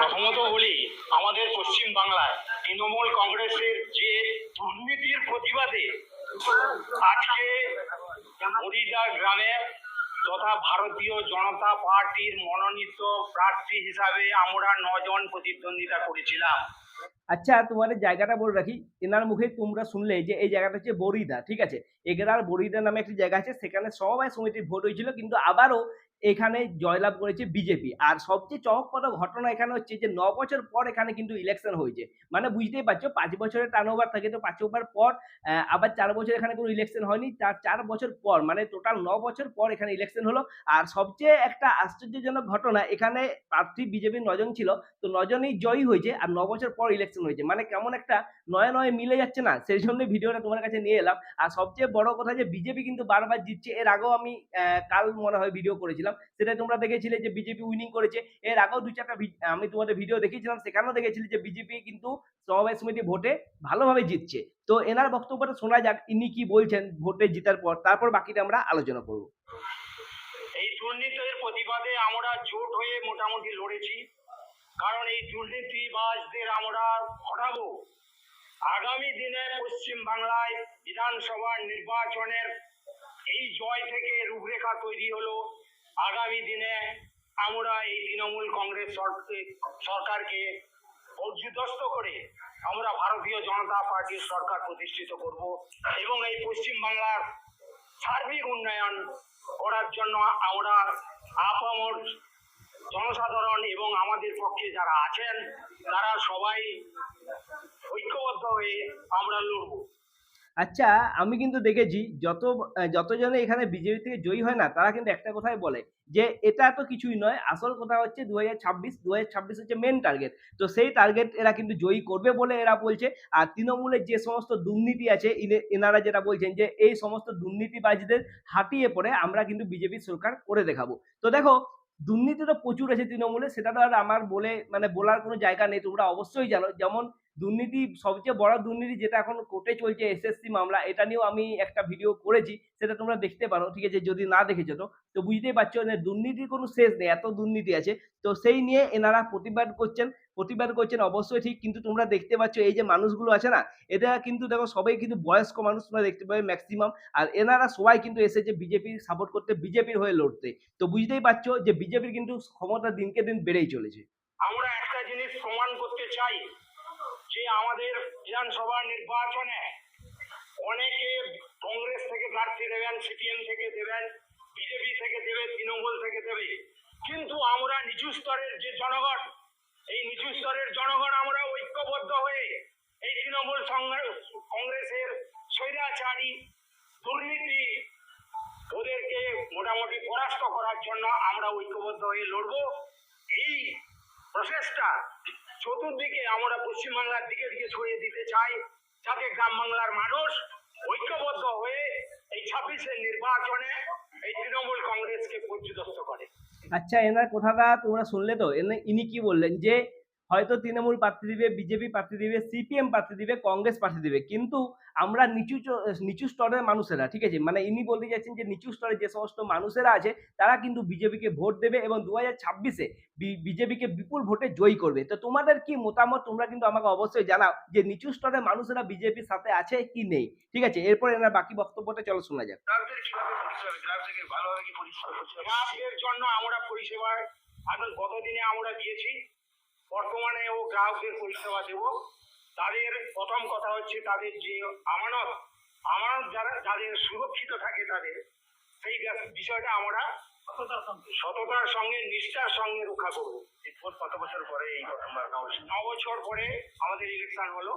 প্রথমত বলি, আমাদের পশ্চিম বাংলায় তৃণমূল কংগ্রেসের যে দুর্নীতির প্রতিবাদে আজকে হরিদা গ্রামে তথা ভারতীয় জনতা পার্টির মনোনীত প্রার্থী হিসাবে আমরা নজন প্রতিদ্বন্দ্বিতা করেছিলাম। আচ্ছা তোমাদের জায়গাটা বলে রাখি। এনার মুখে তোমরা শুনলে যে এই জায়গাটা হচ্ছে বরিদা, ঠিক আছে? এগরার বরিদা নামে একটি জায়গা আছে, সেখানে সমবায় সমিতির ভোট হয়েছিল, কিন্তু আবারও এখানে জয়লাভ করেছে বিজেপি। আর সবচেয়ে চমকপ্রদ ঘটনা এখানে হচ্ছে যে ন বছর পর এখানে কিন্তু ইলেকশন হয়েছে। মানে বুঝতেই পারছ, পাঁচ বছরের টার্ন ওভার থাকে, তো পাঁচ ওভার পর আবার চার বছর এখানে কোনো ইলেকশন হয়নি। তার চার বছর পর মানে টোটাল ন বছর পর এখানে ইলেকশন হলো। আর সবচেয়ে একটা আশ্চর্যজনক ঘটনা, এখানে প্রার্থী বিজেপির নজন ছিল, তো নজনই জয়ী হয়েছে, আর ন বছর পর ইলেকশন হয়েছে। মানে কেমন একটা নয় নয় মিলে যাচ্ছে না, সেই জন্য ভিডিওটা তোমার কাছে নিয়ে এলাম। আর সবচেয়ে বড় কথা যে বিজেপি কিন্তু বারবার জিতছে। এর আগেও আমি কাল মনে হয় ভিডিও করেছিলাম। সেটা তোমরা দেখেছিলে যে বিজেপি উইনিং করেছে। এর আগেও দু চারটা আমি তোমাদের ভিডিও দেখিয়েছিলাম। সেখানেও দেখেছিলে যে বিজেপি কিন্তু সমবায় সমিতি ভোটে ভালোভাবে জিতছে। তো এনার বক্তব্যটা শোনা যাক, ইনি কি বলছেন ভোটে জিতার পর। তারপর বাকিটা আমরা আলোচনা করব। এই দুর্নীতির প্রতিবাদে আমরা জোট হয়ে মোটামুটি লড়েছি। কারণ এই দুর্নীতিবাজদের আমরা হটাবো আগামী দিনে পশ্চিম বাংলায় বিধানসভার নির্বাচনের এই জয় থেকে রূপরেখা তৈরি হলো। আগামী দিনে আমরা এই তৃণমূল কংগ্রেস সরকারকে পর্যুদস্ত করে আমরা ভারতীয় জনতা পার্টির সরকার প্রতিষ্ঠিত করব এবং এই পশ্চিম বাংলার সার্বিক উন্নয়ন করার জন্য আমরা আপামর জনসাধারণ এবং আমাদের পক্ষে যারা আছেন, তারা সবাই ঐক্যবদ্ধ হয়ে আমরা লড়ব। আচ্ছা আমি কিন্তু দেখেছি, যত যতজনে এখানে বিজেপি থেকে জয়ী হয় না, তারা কিন্তু একটা কথাই বলে যে, এটা তো কিছুই নয়, আসল কথা হচ্ছে দু হাজার ছাব্বিশ দু হাজার ছাব্বিশ হচ্ছে মেন টার্গেট তো সেই টার্গেট এরা কিন্তু জয়ী করবে বলে এরা বলছে। আর তৃণমূলের যে সমস্ত দুর্নীতি আছে এনারা যেটা বলছেন যে, এই সমস্ত দুর্নীতিবাজদের হাঁটিয়ে পড়ে আমরা কিন্তু বিজেপি সরকার করে দেখাবো। তো দেখো দুর্নীতি তো প্রচুর আছে তৃণমূলে, সেটা তো আর আমার বলে মানে বলার কোনো জায়গা নেই, তোমরা অবশ্যই জানো। যেমন দুর্নীতি, সবচেয়ে বড় দুর্নীতি যেটা এখন কোর্টে চলছে এসএসসি মামলা, এটা নিয়েও আমি একটা ভিডিও করেছি, সেটা তোমরা দেখতে পারো, ঠিক আছে? যদি না দেখেছ তো তো বুঝতেই পারছ দুর্নীতির কোনো শেষ নেই, এত দুর্নীতি আছে। তো সেই নিয়ে এনারা প্রতিবাদ করছেন প্রতিবাদ করছেন অবশ্যই ঠিক, কিন্তু তোমরা দেখতে পাচ্ছ এই যে মানুষগুলো আছে না এটা কিন্তু দেখো সবাই কিন্তু বয়স্ক মানুষ, তোমরা দেখতে পাবে ম্যাক্সিমাম আর এনারা সবাই কিন্তু এসেছে বিজেপি সাপোর্ট করতে বিজেপির হয়ে লড়তে। তো বুঝতেই পারছ যে বিজেপির কিন্তু ক্ষমতা দিনকে দিন বেড়েই চলেছে। আমরা একটা জিনিস প্রমাণ করতে চাই যে আমাদের বিধানসভা নির্বাচনে অনেকে কংগ্রেস থেকে প্রার্থী দেবেন, সিপিএম থেকে দেবেন, বিজেপি থেকে দেবে, তৃণমূল থেকে দেবে। কিন্তু আমরা নিচু স্তরের যে জনগণ, এই নিচু স্তরের জনগণ আমরা ঐক্যবদ্ধ হয়ে এই তৃণমূল কংগ্রেসের স্বৈরাচারী দুর্নীতি ওদেরকে মোটামুটি পরাস্ত করার জন্য আমরা ঐক্যবদ্ধ হয়ে লড়বো। এই প্রসেসটা চতুর্দিকে আমরা পশ্চিমবাংলার দিকে দিকে ছড়িয়ে দিতে চাই যাতে গ্রাম বাংলার মানুষ ঐক্যবদ্ধ হয়ে এই ছাব্বিশের নির্বাচনে এই তৃণমূল কংগ্রেসকে পর্যদস্ত করে। আচ্ছা এনার কথাটা তোমরা শুনলে তো? ইনি কি বললেন যে হয়তো তৃণমূল প্রার্থী দিবে বিজেপি প্রার্থী দিবে সিপিএম প্রার্থী দিবে কংগ্রেস প্রার্থী দিবে কিন্তু আমরা নিচু চ- নিচু স্তরের মানুষেরা ঠিক আছে? মানে ইনি বলতে চাইছেন যে নিচু স্তরে যে সমস্ত মানুষেরা আছে তারা কিন্তু বিজেপিকে ভোট দেবে এবং দু হাজার ছাব্বিশে বিজেপিকে বিপুল ভোটে জয়ী করবে। তো তোমাদের কি মতামত? তোমরা কিন্তু আমাকে অবশ্যই জানাও যে নিচু স্তরের মানুষেরা বিজেপির সাথে আছে কি নেই ঠিক আছে? এরপর এনার বাকি বক্তব্যটা চলো শোনা যাক। জন্য আমরা পরিষেবা এখন গতদিনে আমরা দিয়েছি বর্তমানে ও গ্রাহকদের পরিষেবা দেব। তাদের প্রথম কথা হচ্ছে তাদের যে আমানত আমানত যারা যাদের সুরক্ষিত থাকে তাদের সেই বিষয়টা আমরা সততার সঙ্গে। নিষ্ঠার সঙ্গে রক্ষা করব। কত বছর পরে এই প্রথমবার ন বছর পরে আমাদের ইলেকশন হলো।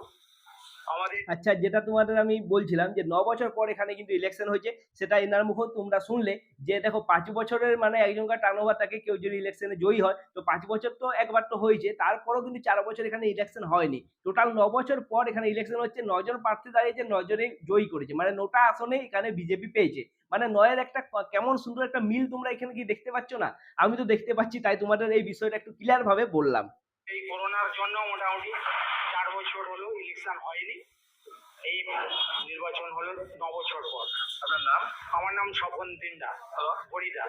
আচ্ছা যেটা তোমাদের আমি বলছিলাম যে ন বছর পর এখানে কিন্তু ইলেকশন হয়েছে সেটা এনার মুখ তোমরা শুনলে যে দেখো পাঁচ বছরের মানে একজনকার টার্ন ওভার থাকে কেউ যদি ইলেকশনে জয়ী হয় তো পাঁচ বছর তো একবার তো হয়েছে তারপরেও কিন্তু চার বছর এখানে ইলেকশন হয়নি। টোটাল ন বছর পর এখানে ইলেকশন হচ্ছে নজন প্রার্থী দাঁড়িয়েছে নজনে জয়ী করেছে মানে নটা আসনে এখানে বিজেপি পেয়েছে। মানে নয়ের একটা কেমন সুন্দর একটা মিল তোমরা এখানে কি দেখতে পাচ্ছ না? আমি তো দেখতে পাচ্ছি তাই তোমাদের এই বিষয়টা একটু ক্লিয়ার ভাবে বললাম। এই করোনার জন্য মোটামুটি বছর হলো ইলেকশন হয়নি। এই নির্বাচন হলো নবছর বছর পর। আপনার নাম? আমার নাম স্বপন দিন্ডা। হরিদা।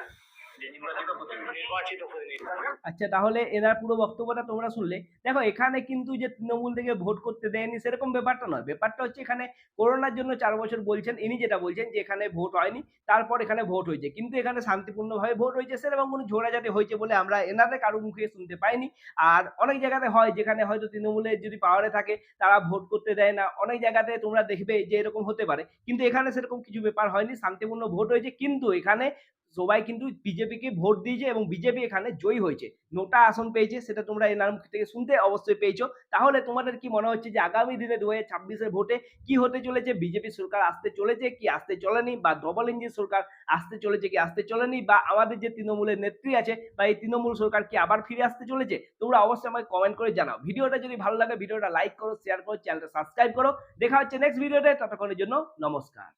আচ্ছা তাহলে এনার পুরো বক্তব্যটা তোমরা শুনলে। দেখো, এখানে কিন্তু যে তৃণমূল থেকে ভোট করতে দেয়নি, সেরকম ব্যাপারটা নয়। ব্যাপারটা হচ্ছে এখানে করোনার জন্য চার বছর বলছেন, ইনি যেটা বলছেন যে এখানে ভোট হয়নি, তারপর এখানে ভোট হয়েছে। কিন্তু এখানে শান্তিপূর্ণভাবে ভোট হয়েছে, সেরকম কোনো ঝোড়াঝাটি হয়েছে বলে আমরা এনাদের কারও মুখে শুনতে পাইনি। আর অনেক জায়গাতে হয়, যেখানে হয়তো তৃণমূলের যদি পাওয়ারে থাকে, তারা ভোট করতে দেয় না। অনেক জায়গাতে তোমরা দেখবে যে এরকম হতে পারে। কিন্তু এখানে সেরকম কিছু ব্যাপার হয়নি, শান্তিপূর্ণ ভোট হয়েছে। কিন্তু এখানে সবাই কিন্তু বিজেপিকে ভোট দিয়েছে এবং বিজেপি এখানে জয়ী হয়েছে। নোটা আসন পেয়েছে, সেটা তোমরা এনার মুখ থেকে শুনতে অবশ্যই পেয়েছ। তাহলে তোমাদের কি মনে হচ্ছে যে আগামী দিনে দু হাজার ছাব্বিশের ভোটে কি হতে চলেছে? বিজেপি সরকার আসতে চলেছে কি আসতে চলেনি? বা ডবল ইঞ্জিন সরকার আসতে চলেছে কি আসতে চলেনি? বা আমাদের যে তৃণমূলের নেত্রী আছে বা এই তৃণমূল সরকার কি আবার ফিরে আসতে চলেছে? তোমরা অবশ্যই আমাকে কমেন্ট করে জানাও। ভিডিওটা যদি ভালো লাগে, ভিডিওটা লাইক করো শেয়ার করো চ্যানেলটা সাবস্ক্রাইব করো। দেখা হচ্ছে নেক্সট ভিডিওতে ততক্ষণের জন্য নমস্কার।